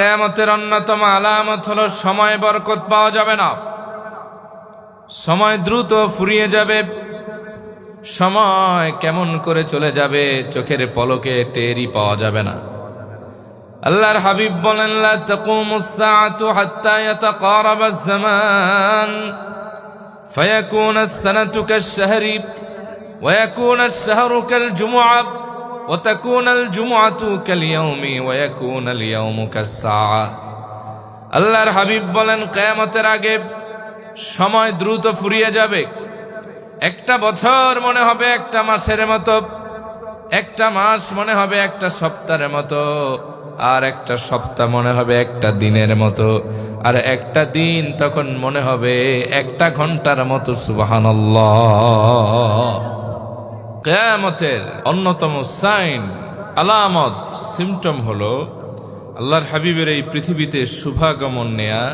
কেয়ামতের অন্যতম আলামত হলো সময় বরকত পাওয়া যাবে না। সময় দ্রুত ফুরিয়ে যাবে। সময় কেমন করে চলে যাবে চোখের পলকে টেরই পাওয়া যাবে না। আল্লাহর হাবিব বলেন, লা তাকুমুস সাআতু হাত্তা ইয়াতাকারাবা আয-জামান আল-জুমআতু কাল-ইয়াওমি ওয়া ইয়াকুনা আল-ইয়াওমু কাস-সাআহ আল্লাহর হাবিব বলেন, কিয়ামতের আগে সময় দ্রুত ফুরিয়ে যাবে। একটা বছর মনে হবে একটা মাসের মতো, একটা মাস মনে হবে একটা সপ্তাহের মতো, আর একটা সপ্তাহ মনে হবে একটা দিনের মতো, আর একটা দিন তখন মনে হবে একটা ঘণ্টার মতো সুবাহান কেয়ামতের অন্যতম সাইন, আলামত সিমটম হলো আল্লাহর হাবিবের এই পৃথিবীতে শুভাগমন নেয়া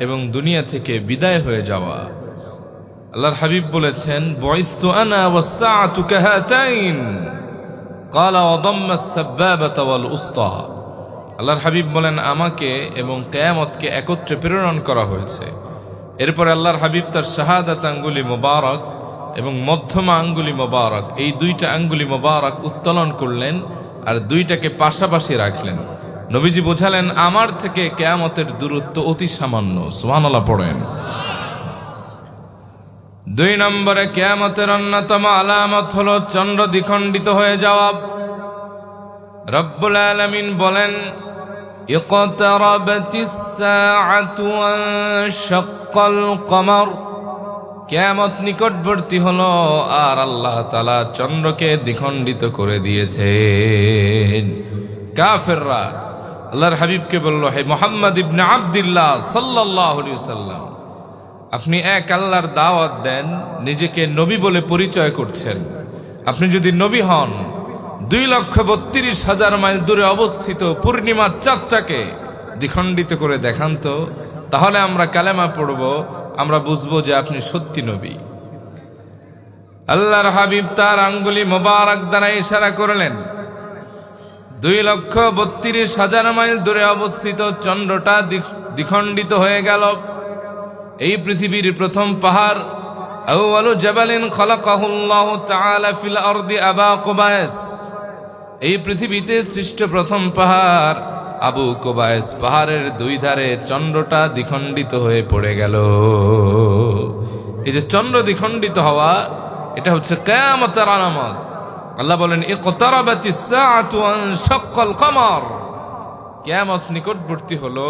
এবং দুনিয়া থেকে বিদায় হয়ে যাওয়া। আল্লাহর হাবিব বলেছেন, বয়স্তু আনা আল্লাহর হাবিব বলেন, আমাকে এবং কিয়ামতকে একত্রে প্রেরণ করা হয়েছে। এরপর আল্লাহর হাবিব তার শাহাদাত আঙ্গুলি মোবারক এবং মধ্যমা আঙ্গুলি মোবারক এই দুইটা আঙ্গুলি মোবারক উত্তোলন করলেন আর দুইটাকে পাশাপাশি রাখলেন নবীজি বোঝালেন আমার থেকে কেয়ামতের দূরত্ব অতি সামান্য সুবহানাল্লাহ পড়েন দুই নম্বরে কেয়ামতের অন্যতম আলামত হলো চন্দ্র দ্বিখণ্ডিত হয়ে যাওয়া রব্বুল আলামিন বলেন اقتربت الساعة وانشق القمر কেয়ামত নিকটবর্তী হলো, আর আল্লাহ তালা চন্দ্রকে দ্বিখণ্ডিত করে দিয়েছেন। কাফেররা আল্লাহর হাবিবকে বলল, হে মোহাম্মদ ইবনে আবদুল্লাহ সাল্লাহ সাল্লাম আপনি এক আল্লাহর দাওয়াত দেন, নিজেকে নবী বলে পরিচয় করছেন। আপনি যদি নবী হন, দুই লক্ষ বত্রিশ হাজার মাইল দূরে অবস্থিত পূর্ণিমার চাঁদটাকে দ্বিখণ্ডিত করে দেখান তো। তাহলে আমরা কালেমা পড়ব, আমরা বুঝব যে আপনি সত্যি নবী। আল্লাহর হাবিব তার আঙ্গুলি মোবারক দ্বারা ইশারা করলেন। দুই লক্ষ বত্রিশ হাজার মাইল দূরে অবস্থিত চন্দ্রটা দ্বিখণ্ডিত হয়ে গেল। এই পৃথিবীর প্রথম পাহাড় এই পৃথিবীতে সৃষ্ট প্রথম পাহাড় আবু কুবায়স পাহাড়ের দুই ধারে চন্দ্রটা দ্বিখণ্ডিত হয়ে পড়ে গেল। এই যে চন্দ্র দ্বিখণ্ডিত হওয়া, এটা হচ্ছে কিয়ামতের আলামত। আল্লাহ বলেন ওয়ান শাক্কাল কমর। কেয়ামত নিকটবর্তী হলো,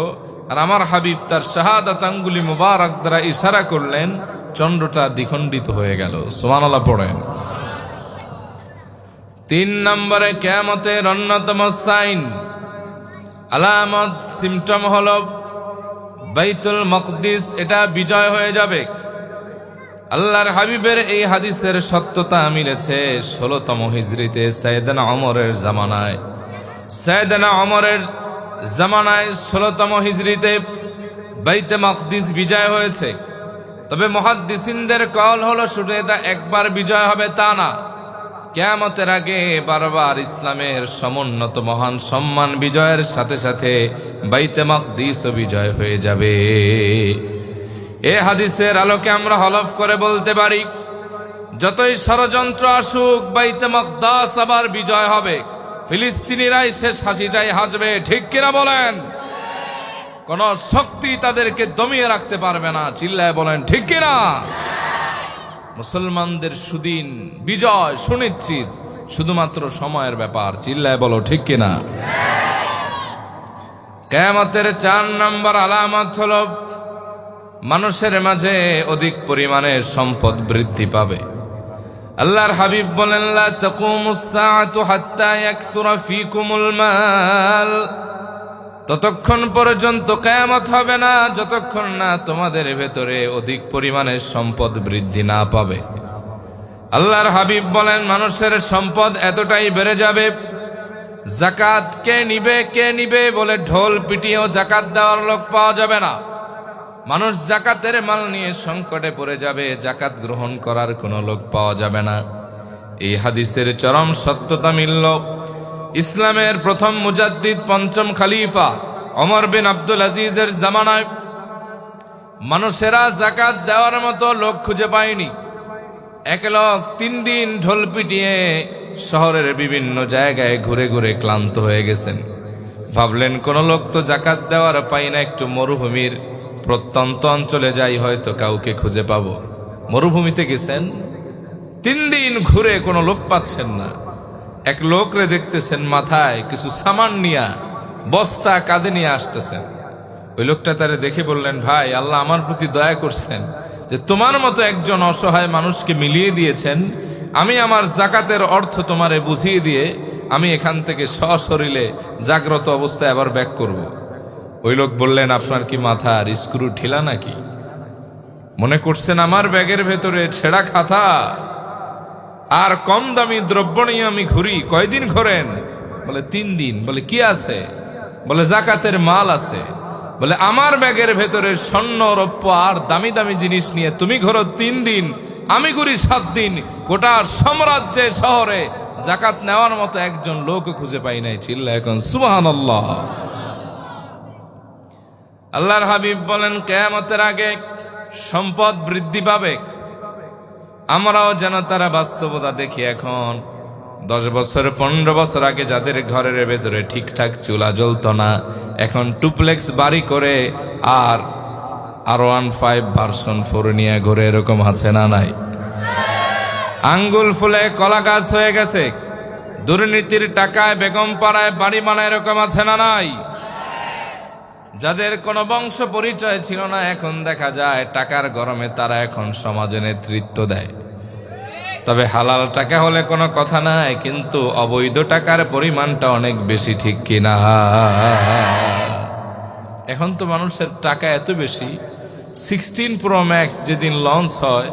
আর আমার হাবিব তার শাহাদাত আঙ্গুলি মুবারক দ্বারা ইশারা করলেন, চন্দ্রটা দ্বিখণ্ডিত হয়ে গেল। সোমান সোমানালা পড়েন। তিন নম্বরে কেয়ামতের অন্যতম সাইন। আলামত সিমটম হল বাইতুল মকদিস, এটা বিজয় হয়ে যাবে। আল্লাহর হাবিবের এই হাদিসের সত্যতা মিলেছে ষোলতম হিজরিতে সাইদানা অমরের জামানায়। সাইদানা অমরের জামানায় ষোলতম হিজরিতে বাইতে মকদিস বিজয় হয়েছে। তবে মহাদ্দিসিনদের কল হলো, শুধু এটা একবার বিজয় হবে তা না। কেয়ামতের আগে বারবার ইসলামের সমুন্নত মহান সম্মান বিজয়ের সাথে সাথে বাইতে মকদিসও বিজয় হয়ে যাবে। এ হাদিসের আলোকে আমরা হলফ করে বলতে পারি, যতই ষড়যন্ত্র আসুক, বাইতে মকদাস আবার বিজয় হবে। ফিলিস্তিনিরাই শেষ হাসিটাই হাসবে, ঠিক কিনা বলেন? কোন শক্তি তাদেরকে দমিয়ে রাখতে পারবে না, চিল্লায় বলেন, ঠিক কিনা? মুসলমানদের সুদিন, বিজয় সুনিশ্চিত। শুধুমাত্র সময়ের ব্যাপার, চিল্লায় বলো, ঠিক কিনা? কেয়ামতের চার নম্বর আলামত হল, মানুষের মাঝে অধিক পরিমাণে সম্পদ বৃদ্ধি পাবে। আল্লাহর হাবিব বলেন, লা তাকুমুস সাআতু হাত্তা ইয়াকসুরা ফীকুমুল মাল। ততক্ষণ পর্যন্ত কেয়ামত হবে না, যতক্ষণ না তোমাদের ভেতরে অধিক পরিমাণে সম্পদ বৃদ্ধি না পাবে। আল্লাহর হাবিব বলেন, মানুষের সম্পদ এতটাই বেড়ে যাবে জাকাত কে নিবে কে নিবে বলে ঢোল পিটিয়েও জাকাত দেওয়ার লোক পাওয়া যাবে না। মানুষ জাকাতের মাল নিয়ে সংকটে পড়ে যাবে জাকাত গ্রহণ করার কোনো লোক পাওয়া যাবে না। এই হাদিসের চরম সত্যতা মিলল। ইসলামের প্রথম মুজাদ্দিদ পঞ্চম খালিফা অমর বিন আব্দুল আজিজের জামানায় মানুষেরা জাকাত দেওয়ার মতো লোক খুঁজে পায়নি। এক লোক তিন দিন ঢোল পিটিয়ে শহরের বিভিন্ন জায়গায় ঘুরে ঘুরে ক্লান্ত হয়ে গেছেন। ভাবলেন, কোন লোক তো জাকাত দেওয়ার পাই না, একটু মরুভূমির প্রত্যন্ত অঞ্চলে যাই, হয়তো কাউকে খুঁজে পাব। মরুভূমিতে গেছেন? তিন দিন ঘুরে কোনো লোক পাচ্ছেন না। এক লোকরে দেখতেছেন মাথায় কিছু সামান নিয়া, বস্তা কাঁধে নিয়ে আসতেছেন। ওই লোকটা তারে দেখে বললেন, ভাই, আল্লাহ আমার প্রতি দয়া করছেন যে তোমার মতো একজন অসহায় মানুষকে মিলিয়ে দিয়েছেন। আমি আমার জাকাতের অর্থ তোমারে বুঝিয়ে দিয়ে আমি এখান থেকে সশরীরে জাগ্রত অবস্থায় আবার ব্যাক করব। ওই লোক বললেন, আপনার কি মাথার স্ক্রু ঢিলা নাকি? মনে করছেন আমার ব্যাগের ভেতরে ছেঁড়া খাতা? আর কম দামি দ্রব্য নিয়ে আমি ঘুরি, কয়দিন ঘোরেন? বলে, তিন দিন। বলে, কি আছে? বলে, জাকাতের মাল আছে। বলে, আমার ব্যাগের ভেতরে স্বর্ণ, রৌপ্য আর দামি দামি জিনিস নিয়ে তুমি ঘোরো তিন দিন, আমি ঘুরি সাত দিন। গোটা সাম্রাজ্যে, শহরে জাকাত নেওয়ার মতো একজন লোক খুঁজে পাই নাই, চিল্লা এখন সুবাহান আল্লাহর হাবিব বলেন, কেয়ামতের আগে সম্পদ বৃদ্ধি পাবে আমরাও যেন তারা বাস্তবতা দেখি এখন। দশ বছর, পনেরো বছর আগে যাদের ঘরের ভেতরে ঠিকঠাক চুলা জ্বলতো না, এখন টুপ্লেক্স বাড়ি করে আর R one five version four নিয়ে ঘুরে এরকম আছে না নাই? আঙ্গুল ফুলে কলা গাছ হয়ে গেছে। দুর্নীতির টাকায়, বেগম পাড়ায় বাড়ি বানায় এরকম আছে না নাই? যাদের কোনো বংশ পরিচয় ছিল না, এখন দেখা যায় টাকার গরমে তারা এখন সমাজে নেতৃত্ব দেয়। তবে হালাল টাকা হলে কোনো কথা নাই, কিন্তু অবৈধ টাকার পরিমাণটা অনেক বেশি, ঠিক কিনা? এখন তো মানুষের টাকা এত বেশি, সিক্সটিন প্রো ম্যাক্স যেদিন লঞ্চ হয়,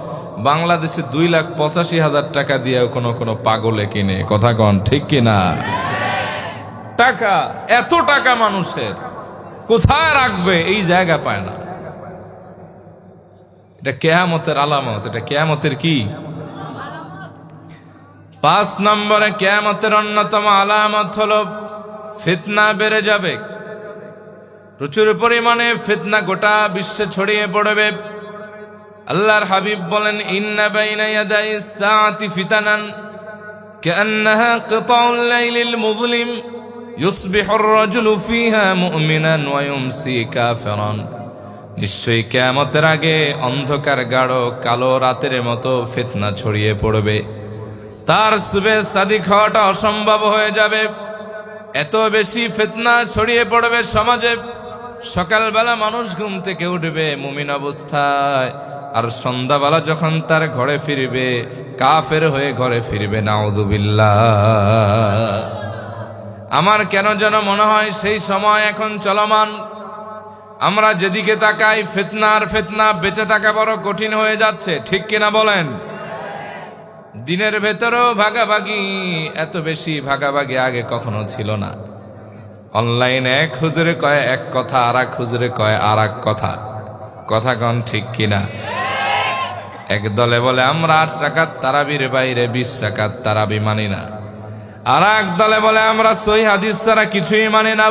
বাংলাদেশে দুই লাখ পঁচাশি হাজার টাকা দিয়েও কোনো কোনো পাগলে কিনে, কথা কন, ঠিক কিনা? টাকা, এত টাকা মানুষের। কোথায় রাখবে? এই জায়গা পায় না। এটা কেয়ামতের আলামত। এটা কেয়ামতের কি? পাঁচ নম্বরে কেয়ামতের অন্যতম আলামত হল, ফিতনা বেড়ে যাবে। প্রচুর পরিমাণে ফিতনা গোটা বিশ্বে ছড়িয়ে পড়বে। আল্লাহর হাবিব বলেন, ইন্না বাইনা ফিতানান, কান্নাহা কিতাউল লাইলিল মুযলিম يصبح الرجل فيها مؤمنا ويمسي كافرا নিশ্চয়ই কেয়ামতের আগে অন্ধকার গাঢ় কালো রাতের মতো ফিতনা ছড়িয়ে পড়বে তার সুবে সাদিক হওয়াটা অসম্ভব হয়ে যাবে এত বেশি ফিতনা ছড়িয়ে পড়বে সমাজে সকালবেলা মানুষ ঘুম থেকে উঠবে মুমিন অবস্থায় আর সন্ধ্যাবেলা যখন তার ঘরে ফিরবে কাফের হয়ে ঘরে ফিরবে নাউদুবিল্লাহ আমার কেন যেন মনে হয় সেই সময় এখন চলমান। আমরা যেদিকে তাকাই, ফেতনার ফেতনা বেঁচে থাকা বড় কঠিন হয়ে যাচ্ছে। ঠিক কিনা বলেন? দিনের ভেতরেও ভাগাভাগি, এত বেশি ভাগাভাগি আগে কখনো ছিল না। অনলাইনে এক হুজুরে কয় এক কথা, আর এক হুজুরে কয় আর এক কথা। কথা কন ঠিক কিনা? এক দলে বলে, আমরা আট টাকার তারাবির বাইরে বিশ টাকার তারাবি মানি না। আর এক দলে বলে আমরা সই হাদিস ছাড়া কিছুই মানি না।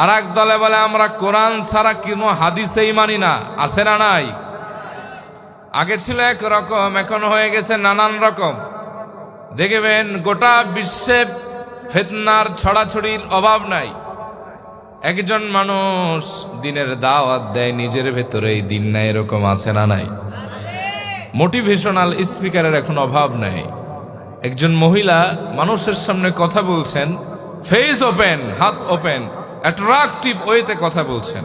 আর এক দলে বলে আমরা কোরআন ছাড়া কোনো হাদিসেই মানি না। আছে না নাই? আগে ছিল এক রকম, এখন হয়ে গেছে নানান রকম। দেখবেন গোটা বিশ্বে ফেতনার ছড়াছড়ির অভাব নাই। একজন মানুষ দিনের দাওয়াত দেয়, নিজের ভেতরে দিন নাই এরকম আছে না নাই? মোটিভেশনাল স্পিকারের এখন অভাব নাই। একজন মহিলা মানুষের সামনে কথা বলছেন ফেস ওপেন হাত ওপেন অ্যাট্রাকটিভ ওয়েতে কথা বলছেন।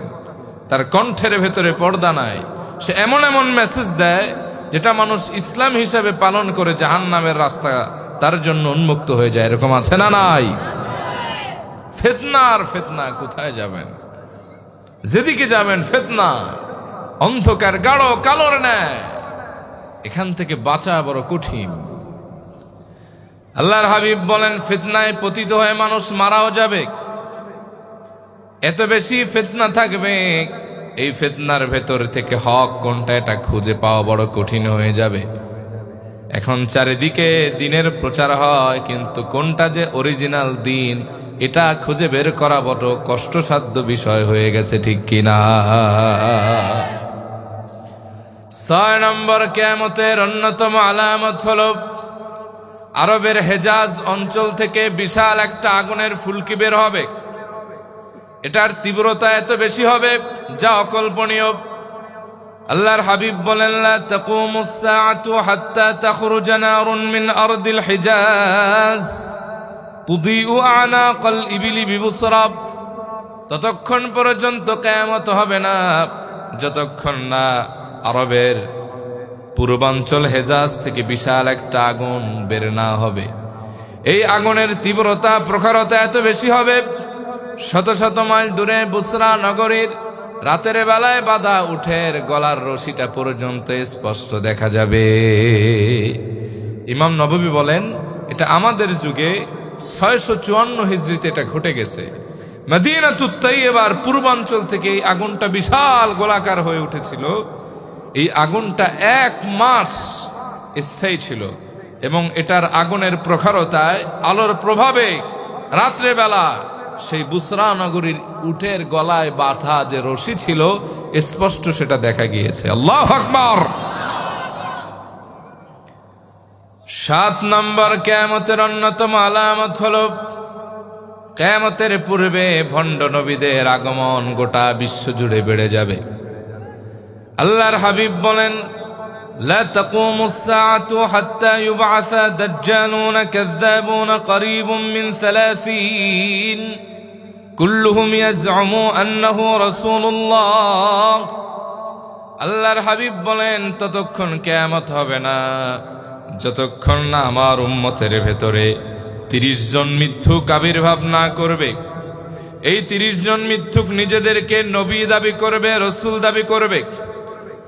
তার কণ্ঠের ভেতরে পর্দা নাই। সে এমন এমন মেসেজ দেয় যেটা মানুষ ইসলাম হিসাবে পালন করে জাহান নামের রাস্তা তার জন্য উন্মুক্ত হয়ে যায়। এরকম আছে না নাই? ফেতনা আর ফেতনা কোথায় যাবেন? যেদিকে যাবেন ফেতনা, অন্ধকার গাঢ় কালোর নেয় এখান থেকে বাঁচা বড় কঠিন। আল্লাহর হাবিব বলেন, ফিতনায় পতিত হয়ে মানুষ মারাও যাবে। এত বেশি ফিতনা থাকবে, এই ফিতনার ভেতর থেকে হক কোনটা এটা খুঁজে পাওয়া বড় কঠিন হয়ে যাবে। এখন চারিদিকে দিনের প্রচার হয়, কিন্তু কোনটা যে অরিজিনাল দিন, এটা খুঁজে বের করা বড় কষ্টসাধ্য বিষয় হয়ে গেছে, ঠিক কিনা? ছয় নম্বর কেয়ামতের অন্যতম আলামত হল আরবের হেজাজ অঞ্চল থেকে বিশাল একটা আগুনের ফুলকি বের হবে। এটার তীব্রতা এত বেশি হবে যা অকল্পনীয়। আল্লাহর হাবিব বলেন হাত্তা মিন আরদিল ইবিলি ততক্ষণ পর্যন্ত কেয়ামত হবে না, যতক্ষণ না আরবের পূর্বাঞ্চল হেজাজ থেকে বিশাল একটা আগুন বের না হবে। এই আগুনের তীব্রতা, প্রখরতা এত বেশি হবে, শত শত মাইল দূরে বুসরা নগরীর রাতের বেলায় বাধা উঠের গলার রশিটা পর্যন্ত স্পষ্ট দেখা যাবে। ইমাম নববী বলেন, এটা আমাদের যুগে ছয়শো চুয়ান্ন হিজড়িতে এটা ঘটে গেছে। মদিনা তুত্তাই এবার পূর্বাঞ্চল থেকে এই আগুনটা বিশাল গোলাকার হয়ে উঠেছিল। এই আগুনটা এক মাস স্থায়ী ছিল এবং এটার আগুনের প্রখরতায় আলোর প্রভাবে রাত্রেবেলা সেই বুসরা নগরীর উটের গলায় বাঁধা যে রশি ছিল, স্পষ্ট সেটা দেখা গিয়েছে। আল্লাহ আকবর! সাত নম্বর কেয়ামতের অন্যতম আলামত হল, কেয়ামতের পূর্বে ভণ্ড নবীদের আগমন গোটা বিশ্ব জুড়ে বেড়ে যাবে। আল্লাহর হাবিব বলেন لا تقوم الساعة حتى يبعث دجالون كذابون قريب من ثلاثين كلهم يزعم أنه رسول الله আল্লাহর হাবিব বলেন ততক্ষণ কেয়ামত হবে না যতক্ষণ না আমার উম্মতের ভেতরে তিরিশ জন মিথ্যুক আবির্ভাব না করবে এই তিরিশ জন মিথ্যুক নিজেদেরকে নবী দাবি করবে রসুল দাবি করবে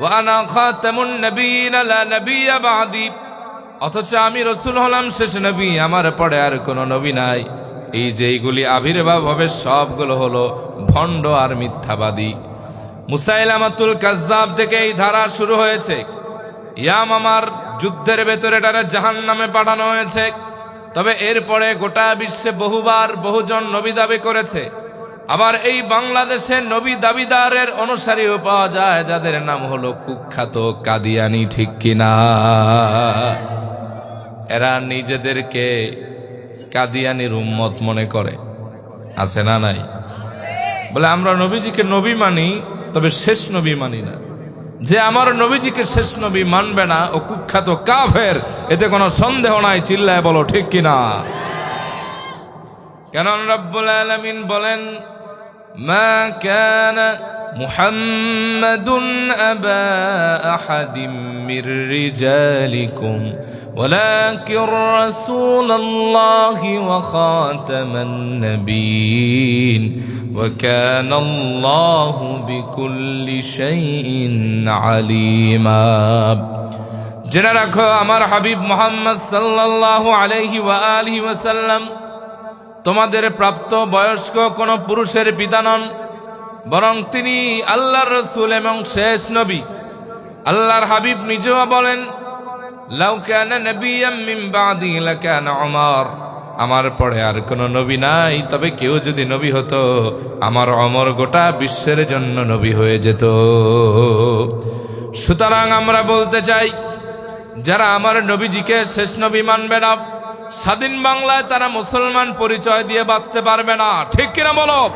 ওয়ানা খাতামুন নবীন লা নবিয়্যা বাদি। অথচ আমি রসুল হলাম শেষ নবী, আমার পরে আর কোনো নবী নাই। এই যেইগুলি আবির্ভাব হবে, সবগুলো হলো ভণ্ড আর মিথ্যাবাদী। মুসাইলামাতুল কাজ্জাব থেকে এই ধারা শুরু হয়েছে। ইয়াম আমার যুদ্ধের ভেতরে এটারে জাহান নামে পাঠানো হয়েছে। তবে এরপরে গোটা বিশ্বে বহুবার বহুজন নবী দাবি করেছে। আবার এই বাংলাদেশে নবী দাবিদারের অনুসারীও পাওয়া যায়, যাদের নাম হলো কুখ্যাত কাদিয়ানি, ঠিক কিনা? এরা নিজেদেরকে কাদিয়ানির উম্মত মনে করে। আছে না নাই? বলে, আমরা নবীজিকে নবী মানি, তবে শেষ নবী মানি না। যে আমার নবীজিকে শেষ নবী মানবে না, ও কুখ্যাত কাফের, এতে কোনো সন্দেহ নাই, চিল্লায় বলো, ঠিক কিনা? কেন রব্বুল আলমিন বলেন ما كان محمد أبا أحد من رجالكم ولكن رسول الله وخاتم النبيين. وكان الله بكل شيء عليما. جنا أمر حبيب محمد صلى الله عليه وآله وسلم তোমাদের প্রাপ্ত বয়স্ক কোন পুরুষের পিতা নন, বরং তিনি আল্লাহর রসুল এবং শেষ নবী। আল্লাহর হাবিব নিজেও বলেন আমার পরে আর কোনো নবী নাই, তবে কেউ যদি নবী হতো, আমার অমর গোটা বিশ্বের জন্য নবী হয়ে যেত। সুতরাং আমরা বলতে চাই, যারা আমার নবীজিকে শেষ নবী মানবে না স্বাধীন বাংলায় তারা মুসলমান পরিচয় দিয়ে বাঁচতে পারবে না। ঠিক কিনা বলো?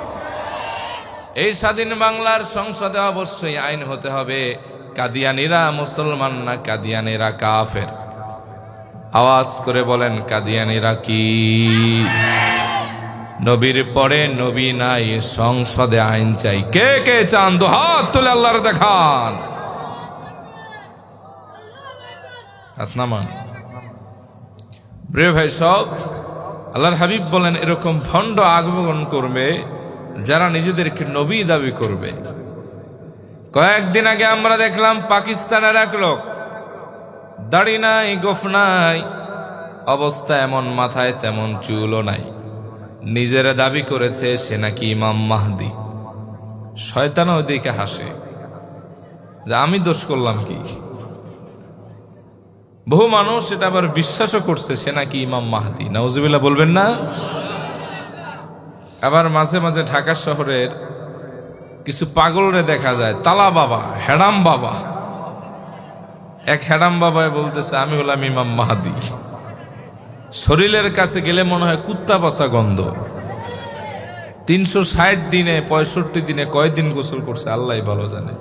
এই স্বাধীন বাংলার সংসদে অবশ্যই আইন হতে হবে, কাদিয়ানিরা মুসলমান না কাদিয়ানিরা কাফের। আওয়াজ করে বলেন, কাদিয়ানিরা কি? নবীর পরে নবী নাই, সংসদে আইন চাই। কে কে চান? হাত তুলে আল্লাহর দেখান। নামান। প্রিয় ভাই, সব আল্লাহর হাবিব বলেন, এরকম ভণ্ড আগমন করবে যারা নিজেদেরকে নবী দাবি করবে। কয়েকদিন আগে আমরা দেখলাম পাকিস্তানের এক লোক দাড়ি নাই, গোফ নাই, অবস্থা এমন মাথায় তেমন চুলও নাই। নিজেরা দাবি করেছে সে নাকি ইমাম মাহদি। শয়তান ওদিকে হাসে। যে আমি দোষ করলাম কি? বহু মানুষ এটা আবার বিশ্বাসও করছে, সে নাকি ইমাম মাহাদি। নওজুবিল্লাহ বলবেন না? আবার মাঝে মাঝে ঢাকা শহরের কিছু পাগলরে দেখা যায়, তালা বাবা, হেডাম বাবা। এক হেডাম বাবায় বলতেছে, আমি হলাম ইমাম মাহাদি। শরীরের কাছে গেলে মনে হয় কুত্তা বসা গন্ধ। তিনশো ষাট দিনে, পঁয়ষট্টি দিনে কয়দিন গোসল করছে আল্লাহ ভালো জানে।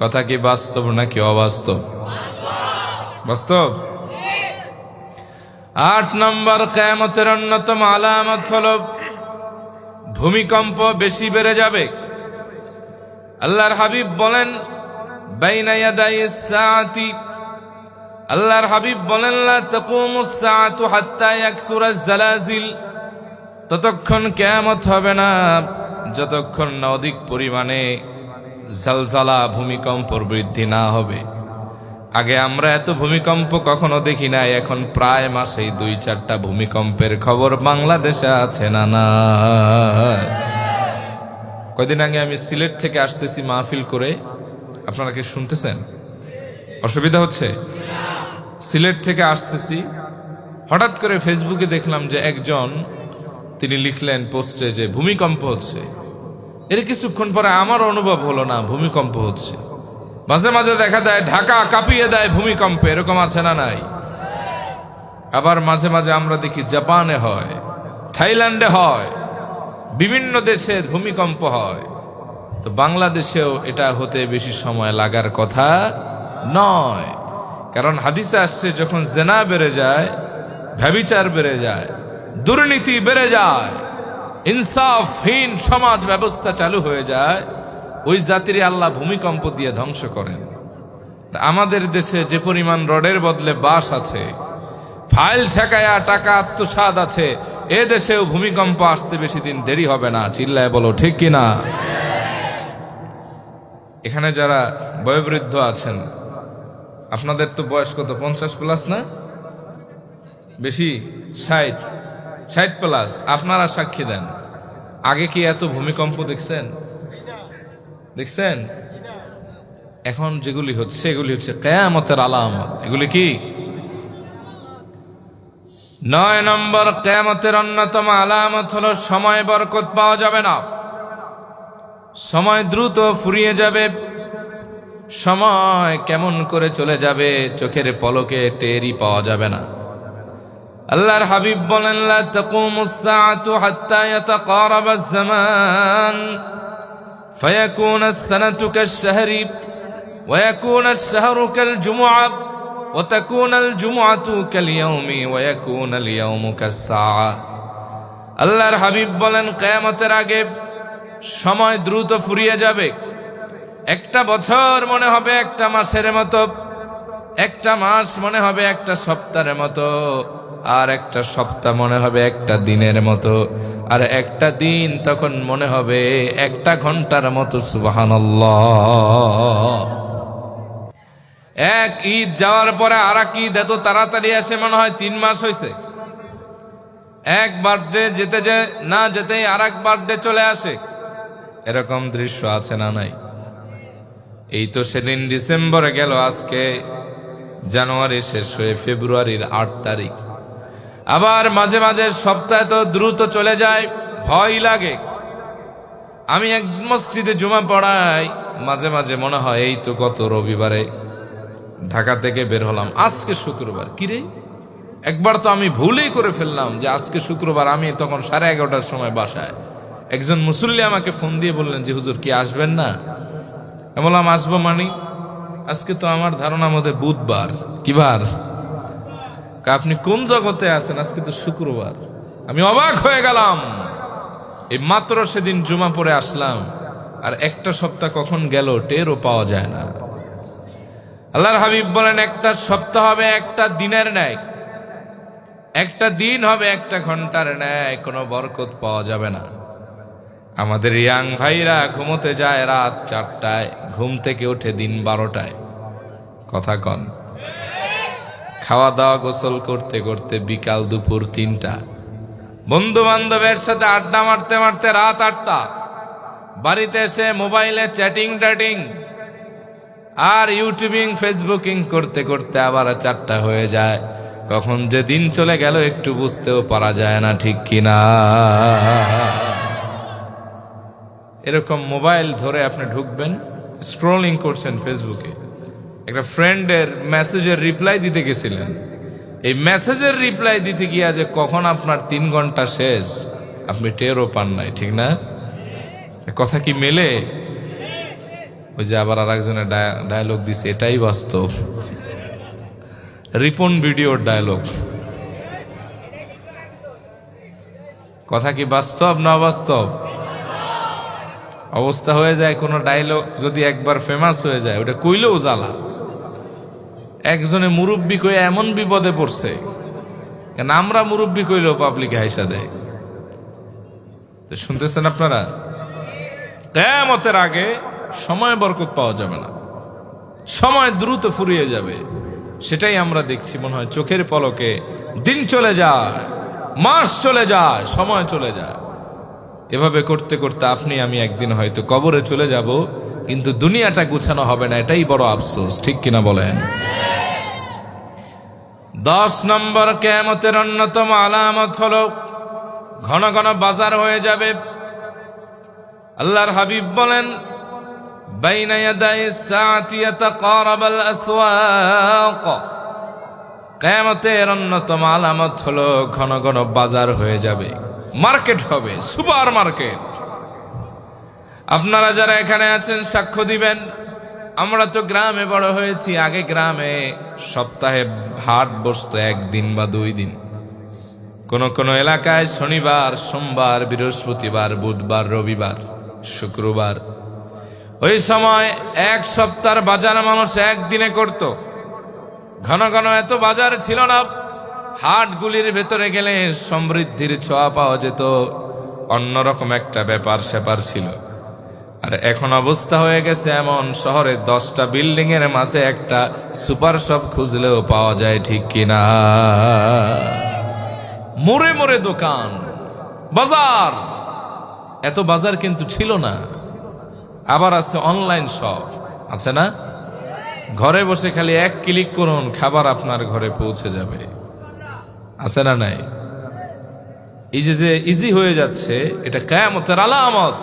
কথা কি বাস্তব নাকি অবাস্তব? বাস্তব? আট নম্বর কেয়ামতের অন্যতম আলামত হল ভূমিকম্প বেশি বেড়ে যাবে। আল্লাহর হাবিব বলেন, বাইনা ইয়াদাই সাআতি। আল্লাহর হাবিব বলেন ততক্ষণ কেয়ামত হবে না, যতক্ষণ না অধিক পরিমাণে জালজালা ভূমিকম্পর বৃদ্ধি না হবে। আগে আমরা এত ভূমিকম্প কখনো দেখি নাই, এখন প্রায় মাসেই দুই চারটা ভূমিকম্পের খবর বাংলাদেশে আছে না না কয়দিন আগে আমি সিলেট থেকে আসতেছি মাহফিল করে। আপনারা কি শুনতেছেন? অসুবিধা হচ্ছে? সিলেট থেকে আসতেছি। হঠাৎ করে ফেসবুকে দেখলাম যে একজন, তিনি লিখলেন পোস্টে যে, ভূমিকম্প হচ্ছে। এর কিছুক্ষণ পরে আমার অনুভব হলো না, ভূমিকম্প হচ্ছে। মাঝে মাঝে দেখা দেয়, ঢাকা কাঁপিয়ে দেয় ভূমিকম্পে, এরকম আছে না নাই? আবার মাঝে মাঝে আমরা দেখি জাপানে হয়, থাইল্যান্ডে হয়, বিভিন্ন দেশে ভূমিকম্প হয়। তো বাংলাদেশেও এটা হতে বেশি সময় লাগার কথা নয়। কারণ হাদিসে আসছে, যখন জেনা বেড়ে যায় ভ্যাবিচার বেড়ে যায়, দুর্নীতি বেড়ে যায়, ইনসাফহীন সমাজ ব্যবস্থা চালু হয়ে যায় ওই জাতির আল্লাহ ভূমিকম্প দিয়ে ধ্বংস করেন। আমাদের দেশে যে পরিমাণ রডের বদলে বাস আছে, ফাইল ঠেকায়া টাকা আত্মসাদ আছে, এ দেশেও ভূমিকম্প আসতে বেশি দিন দেরি হবে না। চিল্লায় বলো, ঠিক কিনা এখানে যারা বয়োবৃদ্ধ আছেন, আপনাদের তো বয়স কত? পঞ্চাশ প্লাস না? বেশি? ষাট? ষাট প্লাস আপনারা সাক্ষী দেন। আগে কি এত ভূমিকম্প দেখছেন? দেখছেন? এখন যেগুলি হচ্ছে এগুলি হচ্ছে কেয়ামতের আলামত। এগুলি কি? নয় নম্বর, কেয়ামতের অন্যতম আলামত হলো সময় বরকত পাওয়া যাবে না। সময় দ্রুত ফুরিয়ে যাবে। সময় কেমন করে চলে যাবে চোখের পলকে টেরই পাওয়া যাবে না। আল্লাহর হাবিব বলেন, লা তাকুমুস সাআতু হাত্তা ইয়াতাকারাবা আয-জামান ওয়া ইয়াকুনা আশ-শাহরু কাল-জুমআ ওয়া তাকুনা আল-জুমআতু কাল-ইয়াওমি ওয়া ইয়াকুনা আল-ইয়াওমু কাস-সাআ আল্লাহর হাবিব বলেন, কিয়ামতের আগে সময় দ্রুত ফুরিয়ে যাবে। একটা বছর মনে হবে একটা মাসের মতো, একটা মাস মনে হবে একটা সপ্তাহের মতো। আর একটা সপ্তাহ মনে হবে একটা দিনের মতো। আর একটা দিন তখন মনে হবে একটা ঘণ্টার মতো সুবাহান এক ঈদ যাওয়ার পরে আর এক ঈদ এত তাড়াতাড়ি আসে মনে হয় তিন মাস হয়েছে এক বার্থডে যেতে যে না যেতেই আর এক বার্থডে চলে আসে। এরকম দৃশ্য আছে না নাই? এই তো সেদিন ডিসেম্বরে গেল, আজকে জানুয়ারি শেষ হয়ে ফেব্রুয়ারির আট তারিখ। আবার মাঝে মাঝে সপ্তাহে তো দ্রুত চলে যায়, ভয় লাগে। আমি এক মসজিদে জুমা পড়াই মাঝে মাঝে মনে হয়, এই তো গত রবিবারে ঢাকা থেকে বের হলাম, আজকে শুক্রবার। কিরে একবার তো আমি ভুলেই করে ফেললাম যে আজকে শুক্রবার আমি তখন সাড়ে এগারোটার সময় বাসায়। একজন মুসল্লি আমাকে ফোন দিয়ে বললেন, যে হুজুর কি আসবেন না? বললাম, আসব মানি? আজকে তো আমার ধারণা মধ্যে বুধবার। কি বার? কা আপনি কোন জগতে আছেন? আজকে তো শুক্রবার। আমি অবাক হয়ে গেলাম। এই মাত্র সেদিন জুমা পরে আসলাম, আর একটা সপ্তাহ কখন গেল টেরও পাওয়া যায় না। আল্লাহর হাবিব বলেন, একটা সপ্তাহ হবে, একটা দিনের ন্যায়। একটা দিন হবে, একটা ঘণ্টার ন্যায়, কোনো বরকত পাওয়া যাবে না। আমাদের ইয়াং ভাইরা ঘুমোতে যায় রাত চারটায়, ঘুম থেকে ওঠে দিন বারোটায়। কথা কন। খাওয়া দাওয়া গোসল করতে করতে বিকাল দুপুর তিনটা। বন্ধু বান্ধবের সাথে আড্ডা মারতে মারতে রাত আটটা। বাড়িতে এসে মোবাইলে চ্যাটিং ট্যাটিং আর ইউটিউবিং, ফেসবুকিং করতে করতে আবার চারটা হয়ে যায়। কখন যে দিন চলে গেল একটু বুঝতেও পারা যায় না ঠিক কিনা। এরকম মোবাইল ধরে আপনি ঢুকবেন স্ক্রলিং করছেন ফেসবুকে একটা ফ্রেন্ডের মেসেজের রিপ্লাই দিতে গেছিলেন। এই মেসেজের রিপ্লাই দিতে গিয়া যে কখন আপনার তিন ঘণ্টা শেষ, আপনি টেরও পান নাই, ঠিক না? কথা কি মেলে? ওই যে আবার আর একজনের ডায়লগ দিছে, এটাই বাস্তব। রিপন ভিডিওর ডায়লগ কথা কি বাস্তব না বাস্তব অবস্থা হয়ে যায়, কোনো ডায়লগ যদি একবার ফেমাস হয়ে যায়, ওটা কইলেও জ্বালা। একজনে মুরব্বী কয়ে এমন বিপদে পড়ছে। কেন আমরা মুরব্বী কইলেও পাবলিকে হাইসা দেয়। তো শুনতেছেন আপনারা? কেমতের আগে সময় বরকত পাওয়া যাবে না। সময় দ্রুত ফুরিয়ে যাবে। সেটাই আমরা দেখছি, মনে হয় চোখের পলকে। দিন চলে যায়, মাস চলে যায়, সময় চলে যায়। এভাবে করতে করতে আপনি, আমি একদিন হয়তো কবরে চলে যাব। কিন্তু দুনিয়াটা গুছানো হবে না, এটাই বড় আফসোস, ঠিক কিনা বলেন? দশ নম্বর কেমতের অন্যতম আলামত হল, ঘন ঘন বাজার হয়ে যাবে। আল্লাহর হাবিব বলেন কেমতের অন্যতম আলামত হলো, ঘন ঘন বাজার হয়ে যাবে। মার্কেট হবে, সুপার মার্কেট। আপনারা যারা এখানে আছেন, সাক্ষ্য দিবেন। আমরা তো গ্রামে বড় হয়েছি, আগে গ্রামে সপ্তাহে হাট বসতো একদিন বা দুই দিন। কোন কোন এলাকায় শনিবার, সোমবার, বৃহস্পতিবার, বুধবার, রবিবার, শুক্রবার। ওই সময় এক সপ্তাহ বাজার মানুষ একদিনে করত। ঘন ঘন এত বাজার ছিল না, হাটগুলির ভেতরে গেলে সমৃদ্ধির ছোঁয়া পাওয়া যেত। অন্যরকম একটা ব্যাপার স্যাপার ছিল। আর এখন অবস্থা হয়ে গেছে এমন শহরে দশটা বিল্ডিং এর মাঝে একটা সুপার শপ খুঁজলেও পাওয়া যায় ঠিক কিনা। মোড়ে মোড়ে দোকান, বাজার। এত বাজার কিন্তু ছিল না। আবার আছে অনলাইন শপ আছে না? ঘরে বসে খালি এক ক্লিক করুন, খাবার আপনার ঘরে পৌঁছে যাবে। আছে না নাই? এই যে যে ইজি হয়ে যাচ্ছে, এটা কেয়ামতের আলামত।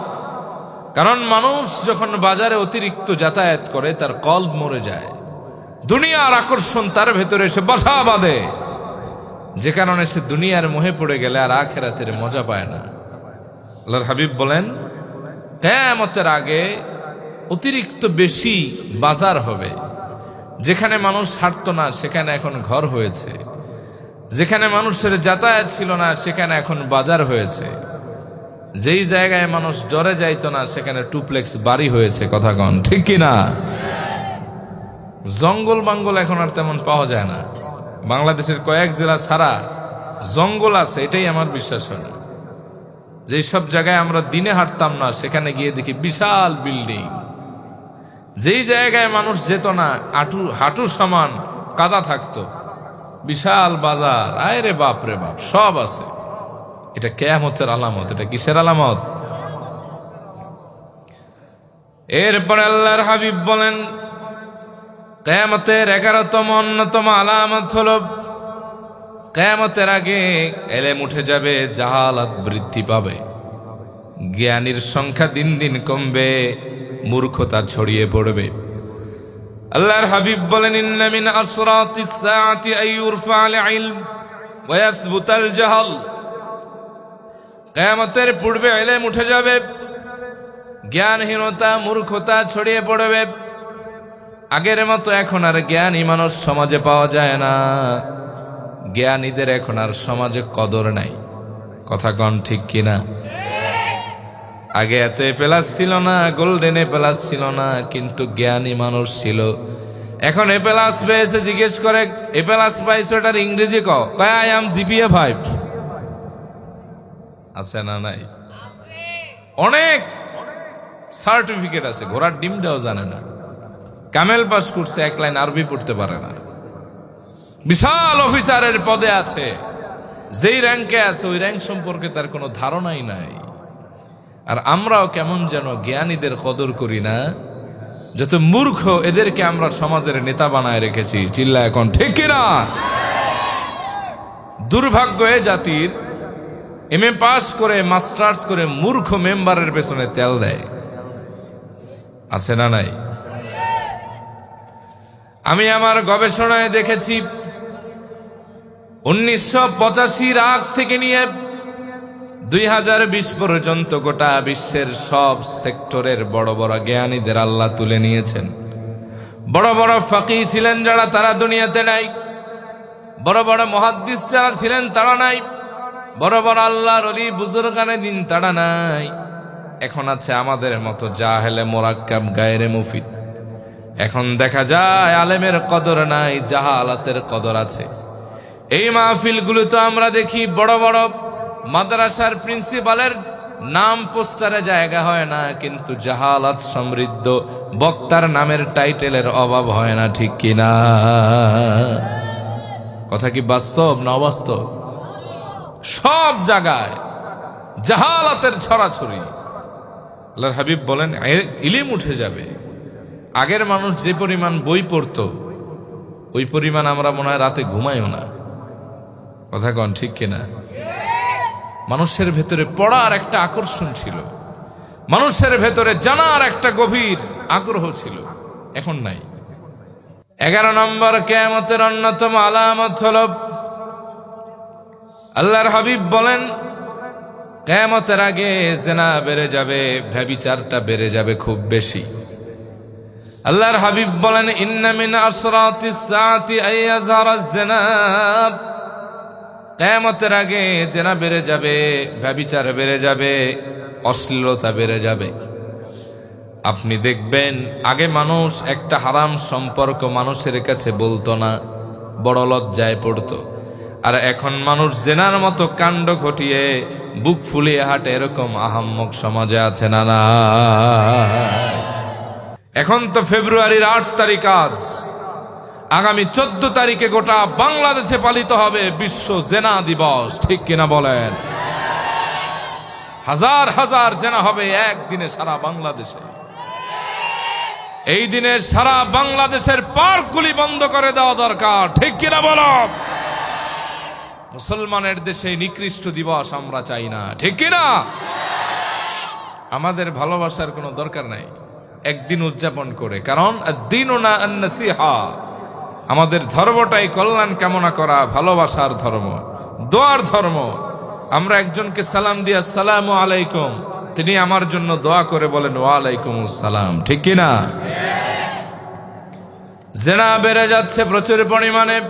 কারণ মানুষ যখন বাজারে অতিরিক্ত যাতায়াত করে, তার কল্প মরে যায়। দুনিয়ার আকর্ষণ তার ভেতরে এসে বাসা বাঁধে। যে কারণে সে দুনিয়ার মোহে পড়ে গেলে আর আখেরাতের মজা পায় না। আল্লাহর হাবিব বলেন, কেয়ামতের আগে অতিরিক্ত বেশি বাজার হবে। যেখানে মানুষ হাঁটতো না, সেখানে এখন ঘর হয়েছে। যেখানে মানুষের যাতায়াত ছিল না, সেখানে এখন বাজার হয়েছে। যেই জায়গায় মানুষ জ্বরে যাইতো না, সেখানে টুপ্লেক্স বাড়ি হয়েছে, কথা কন, ঠিক কি না জঙ্গল বাঙ্গল এখন আর তেমন পাওয়া যায় না। বাংলাদেশের কয়েক জেলা ছাড়া জঙ্গল আছে, এটাই আমার বিশ্বাস হয় না। যে সব জায়গায় আমরা দিনে হাঁটতাম না, সেখানে গিয়ে দেখি বিশাল বিল্ডিং। যেই জায়গায় মানুষ যেত না, আটু, হাঁটু সমান কাদা থাকতো। বিশাল বাজার আয় রে বাপ রে বাপ, সব আছে। এটা কেয়ামতের আলামত, এটা কিসের আলামত? এরপর আল্লাহর হাবিব বলেন, কেয়ামতের এগারোতম অন্যতম আলামত হল, কেয়ামতের আগে এলেম উঠে যাবে, জাহালাত বৃদ্ধি পাবে। জ্ঞানীর সংখ্যা দিন দিন কমবে, মূর্খতা ছড়িয়ে পড়বে। আল্লাহর হাবিব বলেন, ইন্না মিন আসরাতিস সাআতি আই ইউরফা আল ইলম ওয়া ইয়াসবুতাল জাহাল। কিয়ামতের পূর্বে ইলম উঠে যাবে। জ্ঞানহীনতা, মূর্খতা ছড়িয়ে পড়বে। আগের মতো এখন আর জ্ঞানী মানুষ সমাজে পাওয়া যায় না। জ্ঞানীদের এখন আর সমাজে কদর নাই। কথা কন ঠিক কিনা? আগে এত প্লাস ছিল না, গোল্ডেন প্লাস ছিল না, কিন্তু জ্ঞানী মানুষ ছিল। এখন এ প্লাস পেয়েছে, জিজ্ঞেস করে, এ প্লাস পাইছো এটার ইংরেজি ক আই আম জিপিএ ফাইভ আছে না নাই? অনেক সার্টিফিকেট আছে, ঘোড়ার ডিমটাও জানে না। কামেল পাস করছে, এক লাইন আরবি পড়তে পারে না। বিশাল অফিসারের পদে আছে। যেই র্যাঙ্কে আছে, ওই র্যাঙ্ক সম্পর্কে তার কোনো ধারণাই নাই। আর আমরাও কেমন যেন জ্ঞানীদের কদর করি না, যত মূর্খ এদেরকে আমরা সমাজের নেতা বানায় রেখেছি চিল্লা এখন ঠিক কিনা? দুর্ভাগ্য এ জাতির এম এ পাস করে মাস্টার্স করে, মূর্খ মেম্বারের পেছনে তেল দেয়। আছে না নাই? আমি আমার গবেষণায় দেখেছি, উনিশশো পঁচাশির আগ থেকে নিয়ে দুই হাজার বিশ পর্যন্ত গোটা বিশ্বের সব সেক্টরের বড় বড় জ্ঞানীদের আল্লাহ তুলে নিয়েছেন। বড় বড় ফাঁকি ছিলেন যারা, তারা দুনিয়াতে নাই। বড় বড় মহাদ্দিস যারা ছিলেন, তারা নাই। বড় বড় আল্লাহর অলি বুজুরগানে দিন তাড়া নাই। এখন আছে আমাদের মতো যা জাহেলে, মোরাক্কাব, গায়েরে মুফিদ। এখন দেখা যায় আলেমের কদর নাই, জাহালাতের কদর আছে। এই মাহফিলগুলো তো আমরা দেখি বড় বড় মাদ্রাসার প্রিন্সিপালের নাম পোস্টারে জায়গা হয় না, কিন্তু জাহালাত সমৃদ্ধ বক্তার নামের টাইটেলের অভাব হয় না, ঠিক কিনা? কথা কি বাস্তব না অবাস্তব? সব জায়গায় জাহালাতের ছড়াছড়ি। আল্লাহর হাবিব বলেন, "এ- ইলিম উঠে যাবে। আগের মানুষ যে পরিমাণ বই পড়তো, ওই পরিমাণ আমরা মনে হয় রাতে ঘুমাইও না। কথা কন, ঠিক কিনা? মানুষের ভেতরে পড়ার একটা আকর্ষণ ছিল। মানুষের ভেতরে জানার একটা গভীর আগ্রহ ছিল। এখন নাই। এগারো নম্বর কেয়ামতের অন্যতম আলামত হল আল্লাহর হাবিব বলেন, কেয়ামতের আগে জেনা বেড়ে যাবে ভ্যাবিচারটা বেড়ে যাবে খুব বেশি। আল্লাহর হাবিব বলেন ইন্নামিন কেয়ামতের আগে জেনা বেড়ে যাবে, ব্যবিচার বেড়ে যাবে, অশ্লীলতা বেড়ে যাবে। আপনি দেখবেন, আগে মানুষ একটা হারাম সম্পর্ক মানুষের কাছে বলতো না, বড় লজ্জায় পড়তো। আর এখন মানুষ জেনার মতো কাণ্ড ঘটিয়ে বুক ফুলিয়ে হাঁটে এরকম আহাম্মক সমাজে আছে না না? এখন তো ফেব্রুয়ারির আট তারিখ আজ। আগামী চোদ্দ তারিখে গোটা বাংলাদেশে পালিত হবে বিশ্ব জেনা দিবস, ঠিক কিনা বলেন? হাজার হাজার জেনা হবে একদিনে সারা বাংলাদেশে। এই দিনে সারা বাংলাদেশের পার্কগুলি বন্ধ করে দেওয়া দরকার, ঠিক কিনা বলো মুসলমানের দেশে নিকৃষ্ট দিবস আমরা চাই না। ঠিক কিনা? আমাদের ভালোবাসার কোনো দরকার নাই। একদিন উদযাপন করে। কারণ দিন না আমাদের ধর্মটাই কল্যাণ কামনা করা, ভালোবাসার ধর্ম। দোয়ার ধর্ম। আমরা একজনকে সালাম দিয়া, সালাম আলাইকুম। তিনি আমার জন্য দোয়া করে বলেন, ওয়ালাইকুম সালাম ঠিক কিনা? জেনা বেড়ে যাচ্ছে প্রচুর পরিমাণে।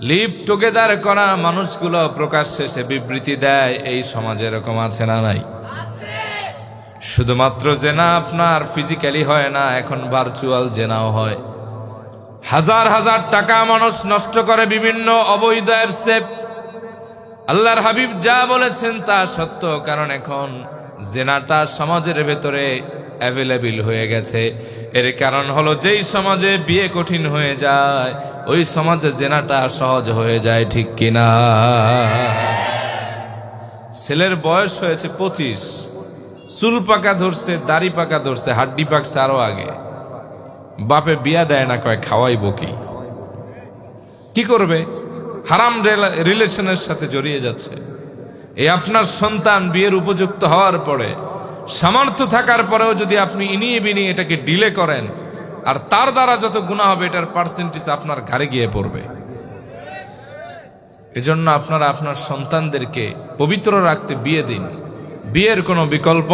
লিভ টুগেদার করা মানুষগুলো প্রকাশ্যে সে বিবৃতি দেয়, এই সমাজে এরকম আছে না নাই? শুধুমাত্র জেনা আপনার ফিজিক্যালি হয় না, এখন ভার্চুয়াল জেনাও হয়। হাজার হাজার টাকা মানুষ নষ্ট করে বিভিন্ন অবৈধ অ্যাপসে আল্লাহর হাবিব যা বলেছেন তা সত্য, কারণ এখন জেনাটা সমাজের ভেতরে অ্যাভেলেবল হয়ে গেছে। এর কারণ হলো যেই সমাজে বিয়ে কঠিন হয়ে যায় ওই সমাজে জেনাটা সহজ হয়ে যায় ঠিক কিনা? ছেলের বয়স হয়েছে পঁচিশ। চুল পাকা ধরছে, দাড়ি পাকা ধরছে, হাড্ডি পাকছে আরও আগে। বাপে বিয়া দেয় না, কয় খাওয়াইব কি? কি করবে? হারাম রিলেশনের সাথে জড়িয়ে যাচ্ছে। এই আপনার সন্তান বিয়ের উপযুক্ত হওয়ার পরে, সামর্থ্য থাকার পরেও যদি আপনি ইনিয়ে বিনিয়ে এটাকে ডিলে করেন আর তার দ্বারা যত গুণা হবে, এটার পার্সেন্টেজ আপনার ঘাড়ে গিয়ে পড়বে। এজন্য আপনারা আপনার সন্তানদেরকে পবিত্র রাখতে বিয়ে দিন। বিয়ের কোনো বিকল্প